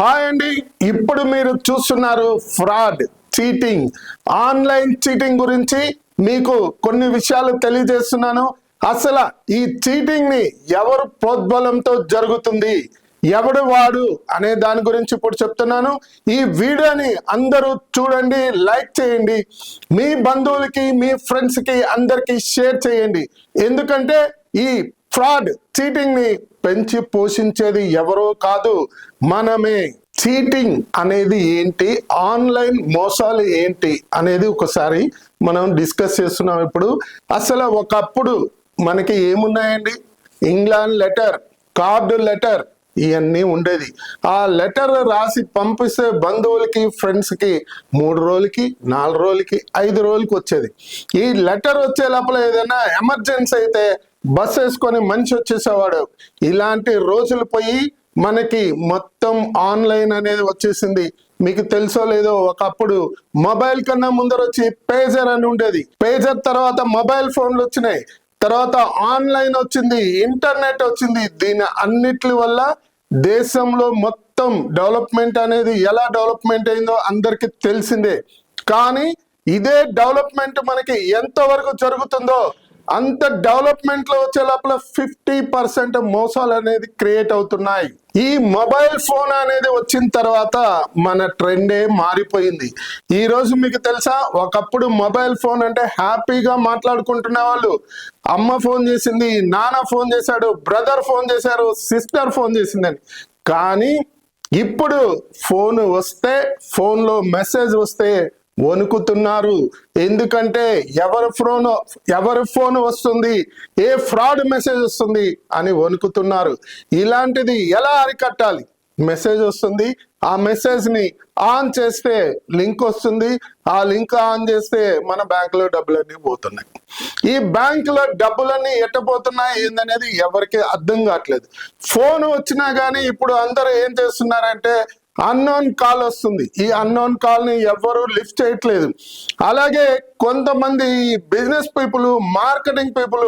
Hi అండి. ఇప్పుడు మీరు చూస్తున్నారు ఫ్రాడ్ చీటింగ్. ఆన్లైన్ చీటింగ్ గురించి మీకు కొన్ని విషయాలు తెలియజేస్తున్నాను. అసలు ఈ చీటింగ్ని ఎవరు ప్రోద్బలంతో జరుగుతుంది ఎవడు వాడు అనే దాని గురించి ఇప్పుడు చెప్తున్నాను. ఈ వీడియోని అందరూ చూడండి లైక్ చేయండి. మీ బంధువులకి మీ ఫ్రెండ్స్కి అందరికీ అందరికి షేర్ చేయండి. ఎందుకంటే ఈ ఫ్రాడ్ చీటింగ్ని పెంచి పోషించేది ఎవరో కాదు. మనమే చీటింగ్ అనేది ఏంటి? ఆన్లైన్ మోసాలు ఏంటి? అనేది ఒకసారి మనం డిస్కస్ చేస్తున్నాం ఇప్పుడు. అసలు ఒకప్పుడు మనకి ఏమున్నాయండి? ఇంగ్లాండ్ లెటర్ కార్డు లెటర్ ఇవన్నీ ఉండేది. ఆ లెటర్ రాసి పంపిస్తే బంధువులకి ఫ్రెండ్స్కి మూడు రోజులకి నాలుగు రోజులకి ఐదు రోజులకి వచ్చేది. ఈ లెటర్ వచ్చే లోపల ఏదైనా ఎమర్జెన్సీ అయితే బస్ వేసుకొని మనిషి వచ్చేసేవాడు. ఇలాంటి రోజులు పోయి మనకి మొత్తం ఆన్లైన్ అనేది వచ్చేసింది. మీకు తెలుసో లేదో ఒకప్పుడు మొబైల్ కన్నా ముందర వచ్చి పేజర్ అని ఉండేది. పేజర్ తర్వాత మొబైల్ ఫోన్లు వచ్చినాయి. తర్వాత ఆన్లైన్ వచ్చింది ఇంటర్నెట్ వచ్చింది. దీని అన్నిటి వల్ల దేశంలో మొత్తం డెవలప్మెంట్ అనేది ఎలా డెవలప్మెంట్ అయిందో అందరికి తెలిసిందే. కానీ ఇదే డెవలప్మెంట్ మనకి ఎంతవరకు జరుగుతుందో అంత డెవలప్మెంట్లో వచ్చే లోపల ఫిఫ్టీ పర్సెంట్ మోసాలు అనేది క్రియేట్ అవుతున్నాయి. ఈ మొబైల్ ఫోన్ అనేది వచ్చిన తర్వాత మన ట్రెండే మారిపోయింది. ఈ రోజు మీకు తెలుసా? ఒకప్పుడు మొబైల్ ఫోన్ అంటే హ్యాపీగా మాట్లాడుకుంటునే వాళ్ళు. అమ్మ ఫోన్ చేసింది నాన్న ఫోన్ చేశాడు బ్రదర్ ఫోన్ చేశారు సిస్టర్ ఫోన్ చేసిందని. కానీ ఇప్పుడు ఫోన్ వస్తే ఫోన్లో మెసేజ్ వస్తే వణుకుతున్నారు. ఎందుకంటే ఎవరి ఫోన్ ఎవరి ఫోన్ వస్తుంది ఏ ఫ్రాడ్ మెసేజ్ వస్తుంది అని వణుకుతున్నారు. ఇలాంటిది ఎలా అరికట్టాలి? మెసేజ్ వస్తుంది ఆ మెసేజ్ని ఆన్ చేస్తే లింక్ వస్తుంది ఆ లింక్ ఆన్ చేస్తే మన బ్యాంకులో డబ్బులన్నీ పోతున్నాయి. ఈ బ్యాంకులో డబ్బులన్నీ ఎట్టపోతున్నాయి ఏందనేది ఎవరికి అర్థం కావట్లేదు. ఫోన్ వచ్చినా గానీ ఇప్పుడు అందరూ ఏం చేస్తున్నారంటే అన్నోన్ కాల్ వస్తుంది. ఈ అన్నోన్ కాల్ని ఎవ్వరూ లిఫ్ట్ చేయట్లేదు. అలాగే కొంతమంది బిజినెస్ పీపుల్ మార్కెటింగ్ పీపుల్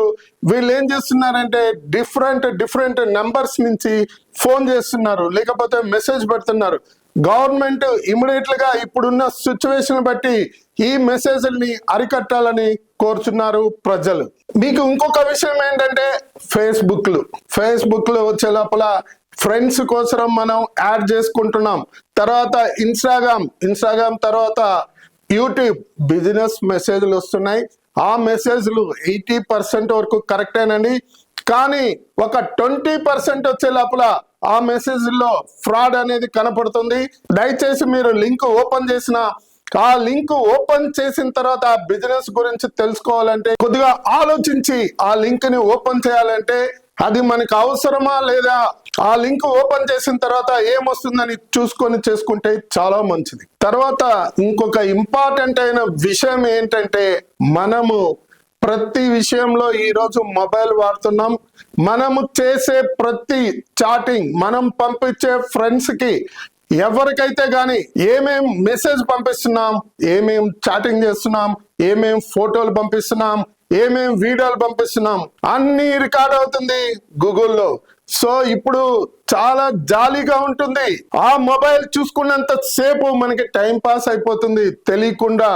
వీళ్ళు ఏం చేస్తున్నారంటే డిఫరెంట్ డిఫరెంట్ నెంబర్స్ నుంచి ఫోన్ చేస్తున్నారు. లేకపోతే మెసేజ్ పెడుతున్నారు. గవర్నమెంట్ ఇమీడియట్గా ఇప్పుడున్న సిచ్యువేషన్ బట్టి ఈ మెసేజ్ని అరికట్టాలని కోరుచున్నారు ప్రజలు. మీకు ఇంకొక విషయం ఏంటంటే ఫేస్బుక్లు. ఫేస్బుక్లు వచ్చే లోపల ఫ్రెండ్స్ కోసం మనం యాడ్ చేసుకుంటున్నాం. తర్వాత ఇన్స్టాగ్రామ్. ఇన్స్టాగ్రామ్ తర్వాత యూట్యూబ్. బిజినెస్ మెసేజ్లు వస్తున్నాయి. ఆ మెసేజ్లు ఎయిటీ పర్సెంట్ వరకు కరెక్టేనండి. కానీ ఒక ట్వంటీ పర్సెంట్ వచ్చే లోపల ఆ మెసేజ్లో ఫ్రాడ్ అనేది కనపడుతుంది. దయచేసి మీరు లింక్ ఓపెన్ చేసిన ఆ లింక్ ఓపెన్ చేసిన తర్వాత ఆ బిజినెస్ గురించి తెలుసుకోవాలంటే కొద్దిగా ఆలోచించి ఆ లింక్ని ఓపెన్ చేయాలంటే అది మనకు అవసరమా లేదా? ఆ లింక్ ఓపెన్ చేసిన తర్వాత ఏమొస్తుందని చూసుకొని చేసుకుంటే చాలా మంచిది. తర్వాత ఇంకొక ఇంపార్టెంట్ అయిన విషయం ఏంటంటే మనము ప్రతి విషయంలో ఈ రోజు మొబైల్ వాడుతున్నాం. మనము చేసే ప్రతి చాటింగ్ మనం పంపించే ఫ్రెండ్స్కి ఎవరికైతే గాని ఏమేం మెసేజ్ పంపిస్తున్నాం ఏమేం చాటింగ్ చేస్తున్నాం ఏమేం ఫోటోలు పంపిస్తున్నాం ఏమేం వీడియోలు పంపిస్తున్నాం అన్ని రికార్డ్ అవుతుంది గూగుల్లో. సో ఇప్పుడు చాలా జాలీగా ఉంటుంది. ఆ మొబైల్ చూసుకున్నంత సేపు మనకి టైం పాస్ అయిపోతుంది తెలియకుండా.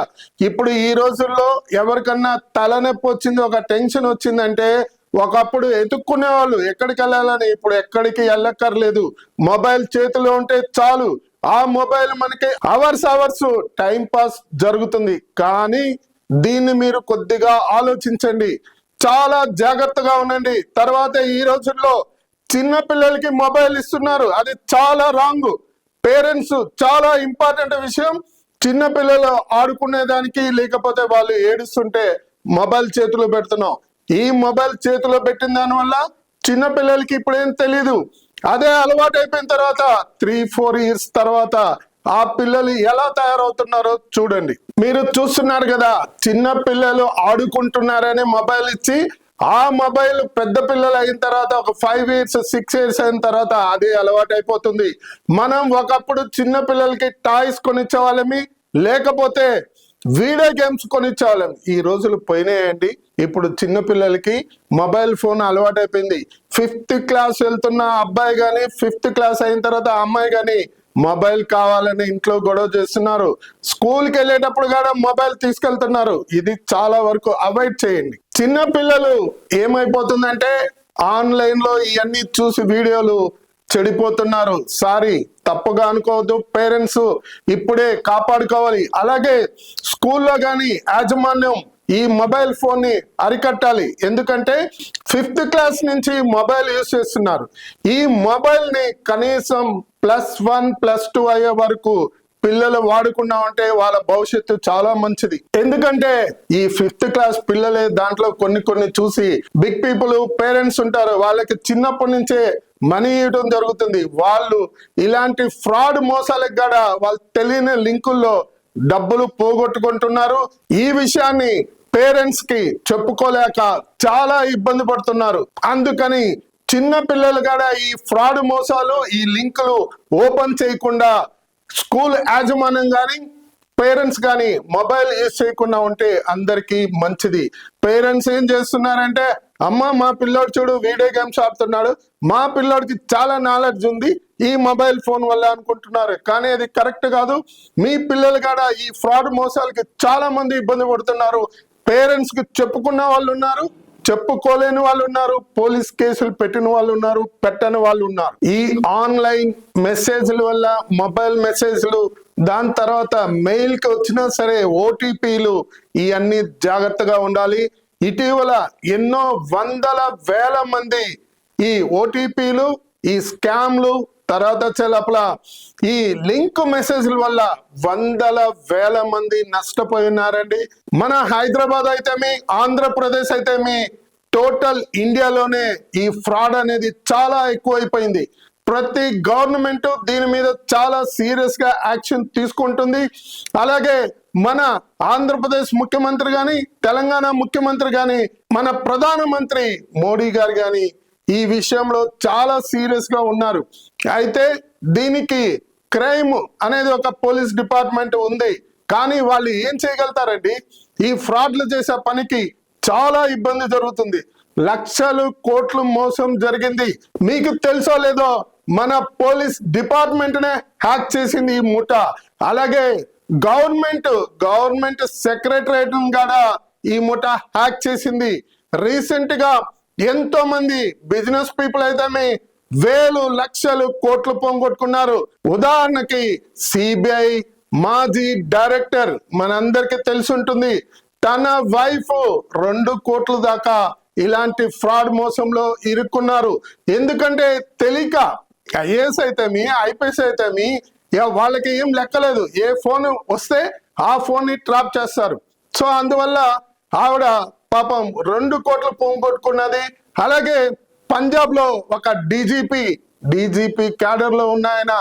ఇప్పుడు ఈ రోజుల్లో ఎవరికన్నా తలనొప్పి వచ్చింది ఒక టెన్షన్ వచ్చిందంటే ఒకప్పుడు ఎతుక్కునే వాళ్ళు ఎక్కడికి వెళ్ళాలని? ఇప్పుడు ఎక్కడికి వెళ్ళక్కర్లేదు. మొబైల్ చేతిలో ఉంటే చాలు. ఆ మొబైల్ మనకి అవర్స్ అవర్స్ టైం పాస్ జరుగుతుంది. కానీ దీన్ని మీరు కొద్దిగా ఆలోచించండి. చాలా జాగ్రత్తగా ఉండండి. తర్వాత ఈ రోజుల్లో చిన్న పిల్లలకి మొబైల్ ఇస్తున్నారు. అది చాలా రాంగ్. పేరెంట్స్ చాలా ఇంపార్టెంట్ విషయం. చిన్న పిల్లలు ఆడుకునేదానికి లేకపోతే వాళ్ళు ఏడుస్తుంటే మొబైల్ చేతిలో పెడుతున్నాం. ఈ మొబైల్ చేతిలో పెట్టిన దానివల్ల చిన్న పిల్లలకి ఇప్పుడు ఏం తెలీదు. అదే అలవాటు అయిపోయిన తర్వాత త్రీ ఫోర్ ఇయర్స్ తర్వాత ఆ పిల్లలు ఎలా తయారవుతున్నారో చూడండి. మీరు చూస్తున్నారు కదా చిన్న పిల్లలు ఆడుకుంటున్నారని మొబైల్ ఇచ్చి ఆ మొబైల్ పెద్ద పిల్లలు అయిన తర్వాత ఒక ఫైవ్ ఇయర్స్ సిక్స్ ఇయర్స్ అయిన తర్వాత అది అలవాటు అయిపోతుంది. మనం ఒకప్పుడు చిన్న పిల్లలకి టాయ్స్ కొనిచ్చేవాళ్ళమి లేకపోతే వీడియో గేమ్స్ కొనిచ్చేవాళ్ళం ఈ రోజులు పోయినాయండి. ఇప్పుడు చిన్నపిల్లలకి మొబైల్ ఫోన్ అలవాటైపోయింది. ఫిఫ్త్ క్లాస్ వెళ్తున్న అబ్బాయి కానీ ఫిఫ్త్ క్లాస్ అయిన తర్వాత అమ్మాయి కానీ మొబైల్ కావాలని ఇంట్లో గొడవ చేస్తున్నారు. స్కూల్కి వెళ్ళేటప్పుడు కూడా మొబైల్ తీసుకెళ్తున్నారు. ఇది చాలా వరకు అవాయిడ్ చేయండి. చిన్న పిల్లలు ఏమైపోతుందంటే ఆన్లైన్లో ఇవన్నీ చూసి వీడియోలు చెడిపోతున్నారు. సారీ తప్పుగా అనుకోవద్దు. పేరెంట్స్ ఇప్పుడే కాపాడుకోవాలి. అలాగే స్కూల్లో కానీ యాజమాన్యం ఈ మొబైల్ ఫోన్ని అరికట్టాలి. ఎందుకంటే ఫిఫ్త్ క్లాస్ నుంచి మొబైల్ యూస్ చేస్తున్నారు. ఈ మొబైల్ని కనీసం ప్లస్ వన్ ప్లస్ టూ అయ్యే వరకు పిల్లలు వాడుకున్నామంటే వాళ్ళ భవిష్యత్తు చాలా మంచిది. ఎందుకంటే ఈ ఫిఫ్త్ క్లాస్ పిల్లలే దాంట్లో కొన్ని కొన్ని చూసి బిగ్ పీపుల్ పేరెంట్స్ ఉంటారు. వాళ్ళకి చిన్నప్పటి నుంచే మనీ ఇవ్వడం జరుగుతుంది. వాళ్ళు ఇలాంటి ఫ్రాడ్ మోసాలకు కూడా వాళ్ళు తెలియని లింకుల్లో డబ్బులు పోగొట్టుకుంటున్నారు. ఈ విషయాన్ని పేరెంట్స్కి చెప్పుకోలేక చాలా ఇబ్బంది పడుతున్నారు. అందుకని చిన్న పిల్లలు కూడా ఈ ఫ్రాడ్ మోసాలు ఈ లింకులు ఓపెన్ చేయకుండా స్కూల్ యాజమాన్యం కానీ పేరెంట్స్ కానీ మొబైల్ యూజ్ చేయకుండా ఉంటే అందరికీ మంచిది. పేరెంట్స్ ఏం చేస్తున్నారంటే అమ్మ మా పిల్లోడు చూడు వీడియో గేమ్స్ ఆడుతున్నాడు. మా పిల్లోడికి చాలా నాలెడ్జ్ ఉంది ఈ మొబైల్ ఫోన్ వల్ల అనుకుంటున్నారు. కానీ అది కరెక్ట్ కాదు. మీ పిల్లలు కూడా ఈ ఫ్రాడ్ మోసాలకి చాలా మంది ఇబ్బంది పడుతున్నారు. పేరెంట్స్కి చెప్పుకున్న వాళ్ళు ఉన్నారు. చెప్పుకోలేని వాళ్ళు ఉన్నారు పోలీస్ కేసులు పెట్టిన వాళ్ళు ఉన్నారు పెట్టని వాళ్ళు ఉన్నారు. ఈ ఆన్లైన్ మెసేజ్ల వల్ల మొబైల్ మెసేజ్లు దాని తర్వాత మెయిల్కి వచ్చినా సరే ఓటీపీలు ఇవన్నీ జాగ్రత్తగా ఉండాలి. ఇటీవల ఎన్నో వందల వేల మంది ఈ ఓటీపీలు ఈ స్కామ్లు తర్వాత వచ్చే లోపల ఈ లింక్ మెసేజ్ల వల్ల వందల వేల మంది నష్టపోయినారండి. మన హైదరాబాద్ అయితే మీ ఆంధ్రప్రదేశ్ అయితే మీ టోటల్ ఇండియాలోనే ఈ ఫ్రాడ్ అనేది చాలా ఎక్కువైపోయింది. ప్రతి గవర్నమెంట్ దీని మీద చాలా సీరియస్గా యాక్షన్ తీసుకుంటుంది. అలాగే మన ఆంధ్రప్రదేశ్ ముఖ్యమంత్రి కానీ తెలంగాణ ముఖ్యమంత్రి కానీ మన ప్రధానమంత్రి మోడీ గారు కానీ ఈ విషయంలో చాలా సీరియస్గా ఉన్నారు. అయితే దీనికి క్రైమ్ అనేది ఒక పోలీస్ డిపార్ట్మెంట్ ఉంది. కానీ వాళ్ళు ఏం చేయగలుగుతారండి? ఈ ఫ్రాడ్లు చేసే పనికి చాలా ఇబ్బంది జరుగుతుంది. లక్షలు కోట్లు మోసం జరిగింది. మీకు తెలుసో లేదో మన పోలీస్ డిపార్ట్మెంట్ నే హ్యాక్ చేసింది ఈ ముఠ అలాగే గవర్నమెంట్ గవర్నమెంట్ సెక్రటరేట్ కూడా ఈ ముఠ హ్యాక్ చేసింది. రీసెంట్గా ఎంతో మంది బిజినెస్ పీపుల్ అయితే వేలు లక్షలు కోట్లు పోగొట్టుకున్నారు. ఉదాహరణకి సిబిఐ మాజీ డైరెక్టర్ మనందరికి తెలిసి ఉంటుంది తన వైఫ్ రెండు కోట్ల దాకా ఇలాంటి ఫ్రాడ్ మోసంలో ఇరుక్కున్నారు. ఎందుకంటే తెలియక ఐఏఎస్ అయితేమి ఐపీఎస్ అయితేమి వాళ్ళకి ఏం లెక్కలేదు. ఏ ఫోన్ వస్తే ఆ ఫోన్ని ట్రాప్ చేస్తారు. సో అందువల్ల ఆవిడ పాపం రెండు కోట్లు పోగొట్టుకున్నది అలాగే పంజాబ్లో ఒక డీజీపీ డీజీపీ క్యాడర్లో ఉన్న ఆయన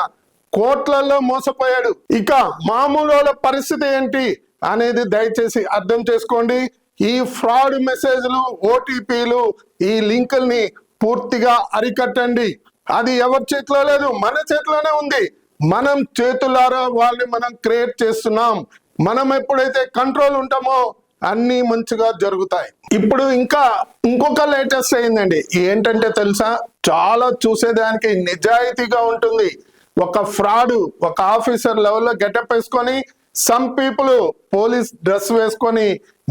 కోట్లలో మోసపోయాడు. ఇక మామూలు వాళ్ళ పరిస్థితి ఏంటి అనేది దయచేసి అర్థం చేసుకోండి. ఈ ఫ్రాడ్ మెసేజ్లు ఓటీపీలు ఈ లింకుల్ని పూర్తిగా అరికట్టండి. అది ఎవరి చేతిలో లేదు? మన చేతిలోనే ఉంది. మనం చేతులారా వాళ్ళని మనం క్రియేట్ చేస్తున్నాం. మనం ఎప్పుడైతే కంట్రోల్ ఉంటామో అన్ని మంచిగా జరుగుతాయి. ఇప్పుడు ఇంకా ఇంకొక లేటెస్ట్ అయిందండి ఏంటంటే తెలుసా? చాలా చూసేదానికి నిజాయితీగా ఉంటుంది. ఒక ఫ్రాడ్ ఒక ఆఫీసర్ లెవెల్లో గెటప్ వేసుకొని సమ్ పీపుల్ పోలీస్ డ్రెస్ వేసుకొని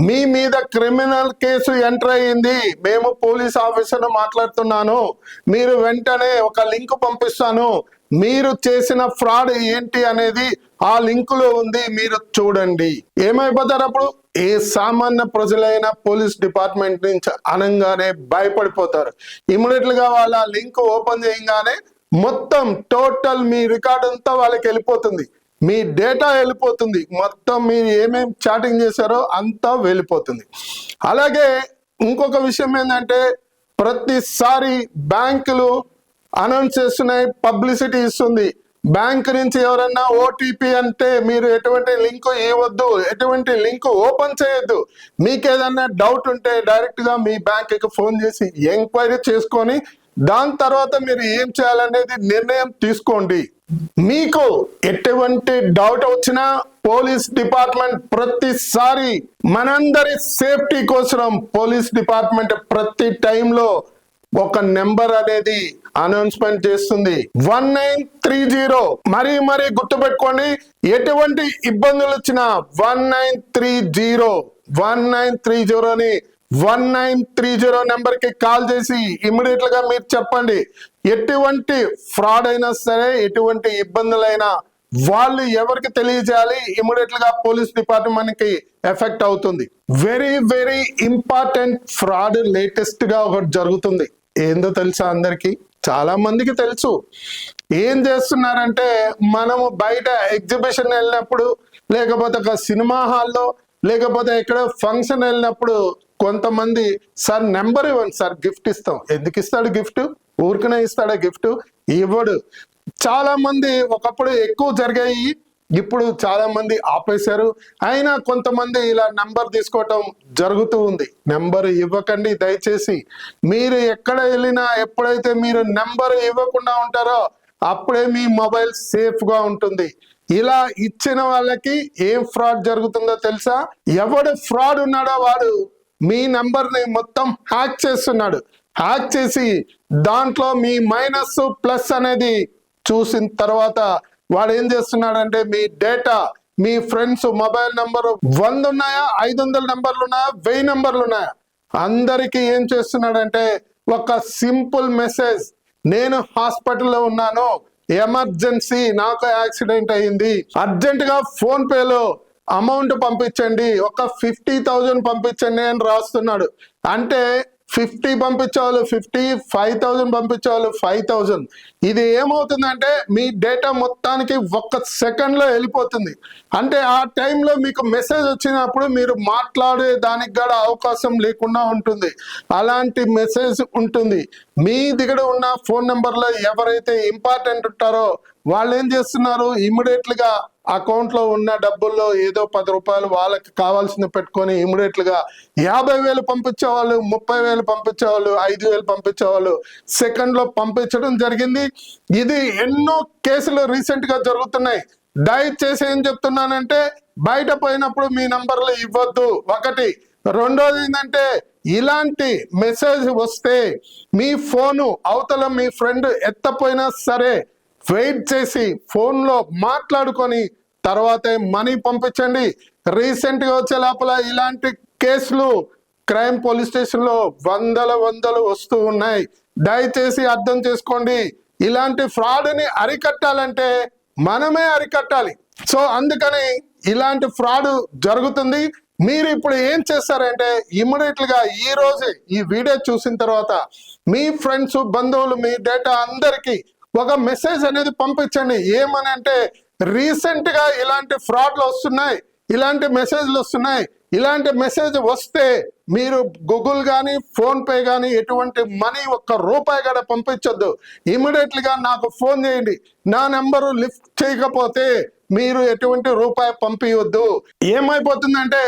మీ మీద క్రిమినల్ కేసు ఎంటర్ అయ్యింది. మేము పోలీస్ ఆఫీసర్ మాట్లాడుతున్నాను. మీరు వెంటనే ఒక లింక్ పంపిస్తాను. మీరు చేసిన ఫ్రాడ్ ఏంటి అనేది ఆ లింక్లో ఉంది మీరు చూడండి. ఏమైపోతారు అప్పుడు? ఏ సామాన్య ప్రజలైన పోలీస్ డిపార్ట్మెంట్ నుంచి అనగానే భయపడిపోతారు. ఇమీడియట్గా వాళ్ళ లింక్ ఓపెన్ చేయగానే మొత్తం టోటల్ మీ రికార్డ్ అంతా వాళ్ళకి వెళ్ళిపోతుంది. మీ డేటా వెళ్ళిపోతుంది. మొత్తం మీరు ఏమేమి చాటింగ్ చేశారో అంతా వెళ్ళిపోతుంది. అలాగే ఇంకొక విషయం ఏంటంటే ప్రతిసారి బ్యాంకులు అనౌన్స్ చేస్తున్నాయి పబ్లిసిటీ ఇస్తుంది. బ్యాంక్ నుంచి ఎవరన్నా ఓటీపీ అంటే మీరు ఎటువంటి లింక్ ఇవ్వద్దు ఎటువంటి లింక్ ఓపెన్ చేయొద్దు. మీకేదన్నా డౌట్ ఉంటే డైరెక్ట్గా మీ బ్యాంక్కి ఫోన్ చేసి ఎంక్వైరీ చేసుకొని దాని తర్వాత మీరు ఏం చేయాలనేది నిర్ణయం తీసుకోండి. మీకు ఎటువంటి డౌట్ వచ్చినా పోలీస్ డిపార్ట్మెంట్ ప్రతిసారి మనందరి సేఫ్టీ కోసం పోలీస్ డిపార్ట్మెంట్ ప్రతి టైంలో ఒక నెంబర్ అనేది అనౌన్స్మెంట్ చేస్తుంది. One nine three zero. మరీ మరీ గుర్తుపెట్టుకోండి ఎటువంటి ఇబ్బందులు వచ్చినా one nine three zero. One nine three జీరోని one nine three zero నెంబర్కి కాల్ చేసి ఇమ్మీడియట్గా మీరు చెప్పండి. ఎటువంటి ఫ్రాడ్ అయినా సరే ఎటువంటి ఇబ్బందులైనా వాళ్ళు ఎవరికి తెలియజేయాలి? ఇమీడియట్గా పోలీస్ డిపార్ట్మెంట్కి ఎఫెక్ట్ అవుతుంది. వెరీ వెరీ ఇంపార్టెంట్ ఫ్రాడ్ లేటెస్ట్గా ఒకటి జరుగుతుంది. ఏందో తెలుసా అందరికి? చాలా మందికి తెలుసు. ఏం చేస్తున్నారంటే మనము బయట ఎగ్జిబిషన్ వెళ్ళినప్పుడు లేకపోతే ఒక సినిమా హాల్లో లేకపోతే ఇక్కడ ఫంక్షన్ వెళ్ళినప్పుడు కొంతమంది సార్ నెంబర్ ఇవ్వండి సార్ గిఫ్ట్ ఇస్తాం. ఎందుకు ఇస్తాడు గిఫ్ట్? ఊరికనే ఇస్తాడా గిఫ్ట్? ఇవ్వడు. చాలా మంది ఒకప్పుడు ఎక్కువ జరిగాయి. ఇప్పుడు చాలా మంది ఆపేశారు. అయినా కొంతమంది ఇలా నెంబర్ తీసుకోవటం జరుగుతూ ఉంది. నెంబర్ ఇవ్వకండి దయచేసి. మీరు ఎక్కడ వెళ్ళినా ఎప్పుడైతే మీరు నెంబర్ ఇవ్వకుండా ఉంటారో అప్పుడే మీ మొబైల్ సేఫ్గా ఉంటుంది. ఇలా ఇచ్చిన వాళ్ళకి ఏం ఫ్రాడ్ జరుగుతుందో తెలుసా? ఎవడు ఫ్రాడ్ ఉన్నాడో వాడు మీ నంబర్ని మొత్తం హ్యాక్ చేస్తున్నాడు. హ్యాక్ చేసి దాంట్లో మీ మైనస్ ప్లస్ అనేది చూసిన తర్వాత వాడు ఏం చేస్తున్నాడంటే మీ డేటా మీ ఫ్రెండ్స్ మొబైల్ నంబర్ వంద ఉన్నాయా ఐదు వందల నెంబర్లు ఉన్నాయా వెయ్యి నెంబర్లు ఉన్నాయా అందరికి ఏం చేస్తున్నాడంటే ఒక సింపుల్ మెసేజ్. నేను హాస్పిటల్లో ఉన్నాను. ఎమర్జెన్సీ నాకు యాక్సిడెంట్ అయింది అర్జెంట్గా ఫోన్ పేలో అమౌంట్ పంపించండి. ఒక ఫిఫ్టీ థౌజండ్ పంపించండి అని రాస్తున్నాడు. అంటే ఫిఫ్టీ పంపించాలి ఫిఫ్టీ ఫైవ్ థౌజండ్ పంపించాలి ఫైవ్ థౌజండ్ ఇది ఏమవుతుందంటే మీ డేటా మొత్తానికి ఒక్క సెకండ్లో వెళ్ళిపోతుంది. అంటే ఆ టైంలో మీకు మెసేజ్ వచ్చినప్పుడు మీరు మాట్లాడే దానికి కూడా అవకాశం లేకుండా ఉంటుంది. అలాంటి మెసేజ్ ఉంటుంది. మీ దగ్గర ఉన్న ఫోన్ నెంబర్లో ఎవరైతే ఇంపార్టెంట్ ఉంటారో వాళ్ళు ఏం చేస్తున్నారు? ఇమ్మీడియట్ అకౌంట్లో అకౌంట్లో ఉన్న డబ్బుల్లో ఏదో పది రూపాయలు వాళ్ళకి కావాల్సింది పెట్టుకొని ఇమ్మీడియట్గా యాభై వేలు పంపించేవాళ్ళు ముప్పై వేలు పంపించేవాళ్ళు ఐదు వేలు పంపించేవాళ్ళు సెకండ్లో పంపించడం జరిగింది. ఇది ఎన్నో కేసులు రీసెంట్గా జరుగుతున్నాయి. దయచేసి ఏం చెప్తున్నానంటే బయట పోయినప్పుడు మీ నంబర్లు ఇవ్వద్దు. ఒకటి. రెండోది ఏంటంటే ఇలాంటి మెసేజ్ వస్తే మీ ఫోను అవతల మీ ఫ్రెండ్ ఎత్తపోయినా సరే వెయిట్ చేసి ఫోన్లో మాట్లాడుకొని తర్వాతే మనీ పంపించండి. రీసెంట్గా వచ్చే లోపల ఇలాంటి కేసులు క్రైమ్ పోలీస్ స్టేషన్లో వందల వందలు వస్తూ ఉన్నాయి. దయచేసి అర్థం చేసుకోండి. ఇలాంటి ఫ్రాడ్ని అరికట్టాలంటే మనమే అరికట్టాలి. సో అందుకని ఇలాంటి ఫ్రాడ్ జరుగుతుంది. మీరు ఇప్పుడు ఏం చేస్తారంటే ఇమ్మీడియట్గా ఈ రోజే ఈ వీడియో చూసిన తర్వాత మీ ఫ్రెండ్స్ బంధువులు మీ డేటా అందరికీ ఒక మెసేజ్ అనేది పంపించండి. ఏమని అంటే రీసెంట్గా ఇలాంటి ఫ్రాడ్లు వస్తున్నాయి ఇలాంటి మెసేజ్లు వస్తున్నాయి ఇలాంటి మెసేజ్ వస్తే మీరు గూగుల్ కానీ ఫోన్పే కానీ ఎటువంటి మనీ ఒక్క రూపాయి కూడా పంపించొద్దు. ఇమీడియట్లీగా నాకు ఫోన్ చేయండి. నా నెంబరు లిఫ్ట్ చేయకపోతే మీరు ఎటువంటి రూపాయి పంపించొద్దు ఏమైపోతుందంటే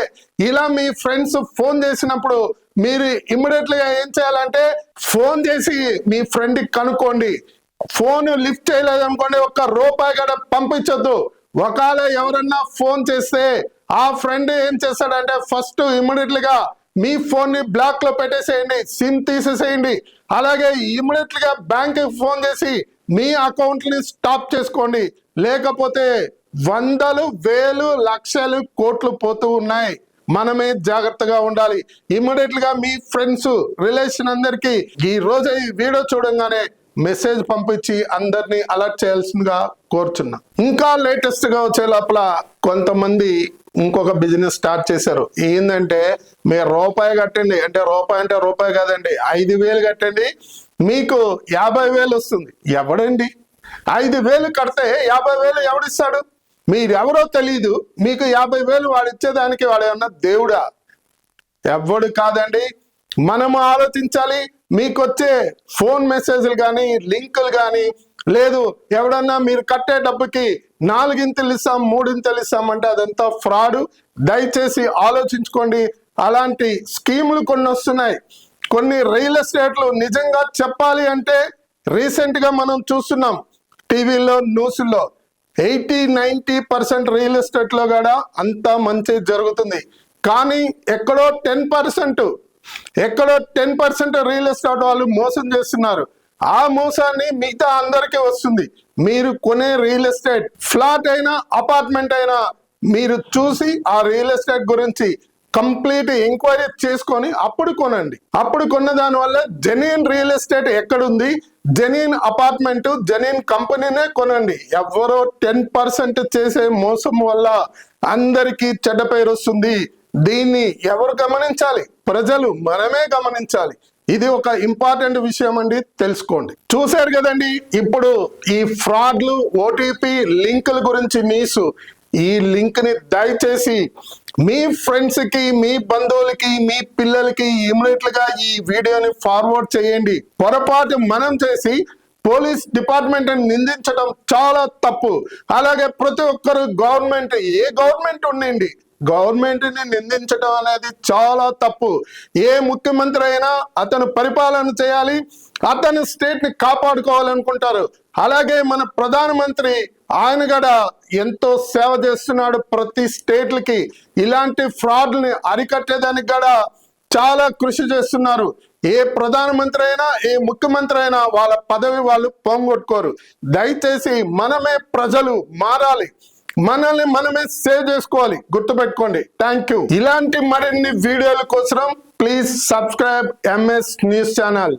ఇలా మీ ఫ్రెండ్స్ ఫోన్ చేసినప్పుడు మీరు ఇమీడియట్లీగా ఏం చేయాలంటే ఫోన్ చేసి మీ ఫ్రెండ్కి కనుక్కోండి. ఫోన్ లిఫ్ట్ చేయలేదు అనుకోండి ఒక్క రూపాయి కూడా పంపించొద్దు. ఒకవేళ ఎవరన్నా ఫోన్ చేస్తే ఆ ఫ్రెండ్ ఏం చేస్తాడంటే ఫస్ట్ ఇమ్మీడియట్లీగా మీ ఫోన్ని బ్లాక్లో పెట్టేసేయండి సిమ్ తీసేసేయండి. అలాగే ఇమ్మీడియట్గా బ్యాంక్ ఫోన్ చేసి మీ అకౌంట్ని స్టాప్ చేసుకోండి. లేకపోతే వందలు వేలు లక్షలు కోట్లు పోతూ ఉన్నాయి. మనమే జాగ్రత్తగా ఉండాలి. ఇమ్మీడియట్గా మీ ఫ్రెండ్స్ రిలేషన్ అందరికి ఈ రోజు ఈ వీడియో చూడంగానే మెసేజ్ పంపించి అందరినీ అలర్ట్ చేయాల్సిందిగా కోరుచున్నా. ఇంకా లేటెస్ట్గా వచ్చే లోపల కొంతమంది ఇంకొక బిజినెస్ స్టార్ట్ చేశారు. ఏంటంటే మీరు రూపాయి కట్టండి. అంటే రూపాయి అంటే రూపాయి కాదండి. ఐదు వేలు కట్టండి. మీకు యాభై వేలు వస్తుంది. ఎవడండి? ఐదు వేలు కడితే యాభై వేలు ఎవడిస్తాడు? మీరెవరో తెలియదు మీకు యాభై వేలు వాడు ఇచ్చేదానికి వాడు ఏమన్నా దేవుడా? ఎవడు కాదండి? మనము ఆలోచించాలి. మీకు వచ్చే ఫోన్ మెసేజ్లు కానీ లింకులు కానీ లేదు ఎవడన్నా మీరు కట్టే డబ్బుకి నాలుగింతలు ఇస్తాం మూడింతలు ఇస్తాం అంటే అదంతా ఫ్రాడ్. దయచేసి ఆలోచించుకోండి. అలాంటి స్కీములు కొన్ని వస్తున్నాయి. కొన్ని రియల్ ఎస్టేట్లు నిజంగా చెప్పాలి అంటే రీసెంట్గా మనం చూస్తున్నాం. టీవీలో న్యూస్లో ఎయిటీ నైన్టీ పర్సెంట్ రియల్ ఎస్టేట్లో కూడా అంతా మంచి జరుగుతుంది. కానీ ఎక్కడో టెన్ పర్సెంట్ ఎక్కడో టెన్ పర్సెంట్ రియల్ ఎస్టేట్ వాళ్ళు మోసం చేస్తున్నారు. ఆ మోసాన్ని మిగతా అందరికీ వస్తుంది. మీరు కొనే రియల్ ఎస్టేట్ ఫ్లాట్ అయినా అపార్ట్మెంట్ అయినా మీరు చూసి ఆ రియల్ ఎస్టేట్ గురించి కంప్లీట్ ఎంక్వైరీ చేసుకొని అప్పుడు కొనండి. అప్పుడు కొన్న దాని వల్ల జెన్యున్ రియల్ ఎస్టేట్ ఎక్కడుంది జెన్యున్ అపార్ట్మెంట్ జెన్యున్ కంపెనీనే కొనండి. ఎవరో టెన్ పర్సెంట్ చేసే మోసం వల్ల అందరికీ చెడ్డ పేరు వస్తుంది. దీన్ని ఎవరు గమనించాలి? ప్రజలు మనమే గమనించాలి. ఇది ఒక ఇంపార్టెంట్ విషయం అండి తెలుసుకోండి. చూశారు కదండి ఇప్పుడు ఈ ఫ్రాడ్లు ఓటీపీ లింకుల గురించి న్యూస్. ఈ లింక్ని దయచేసి మీ ఫ్రెండ్స్కి మీ బంధువులకి మీ పిల్లలకి ఇమీడియట్గా ఈ వీడియోని ఫార్వర్డ్ చేయండి. పొరపాటు మనం చేసి పోలీస్ డిపార్ట్మెంట్ నిందించడం చాలా తప్పు. అలాగే ప్రతి ఒక్కరు గవర్నమెంట్ ఏ గవర్నమెంట్ ఉండండి. గవర్నమెంట్ని నిందించడం అనేది చాలా తప్పు. ఏ ముఖ్యమంత్రి అయినా అతను పరిపాలన చేయాలి అతను స్టేట్ని కాపాడుకోవాలనుకుంటారు. అలాగే మన ప్రధానమంత్రి ఆయన కూడా ఎంతో సేవ చేస్తున్నాడు ప్రతి స్టేట్లకి. ఇలాంటి ఫ్రాడ్ని అరికట్టేదానికి కూడా చాలా కృషి చేస్తున్నారు. ఏ ప్రధానమంత్రి అయినా ఏ ముఖ్యమంత్రి అయినా వాళ్ళ పదవి వాళ్ళు పొంగొట్టుకోరు. దయచేసి మనమే ప్రజలు మారాలి. మనల్ని మనమే సేవ్ చేసుకోవాలి. గుర్తుపెట్టుకోండి. థ్యాంక్ యూ ఇలాంటి మరిన్ని వీడియోల కోసం please subscribe MS news channel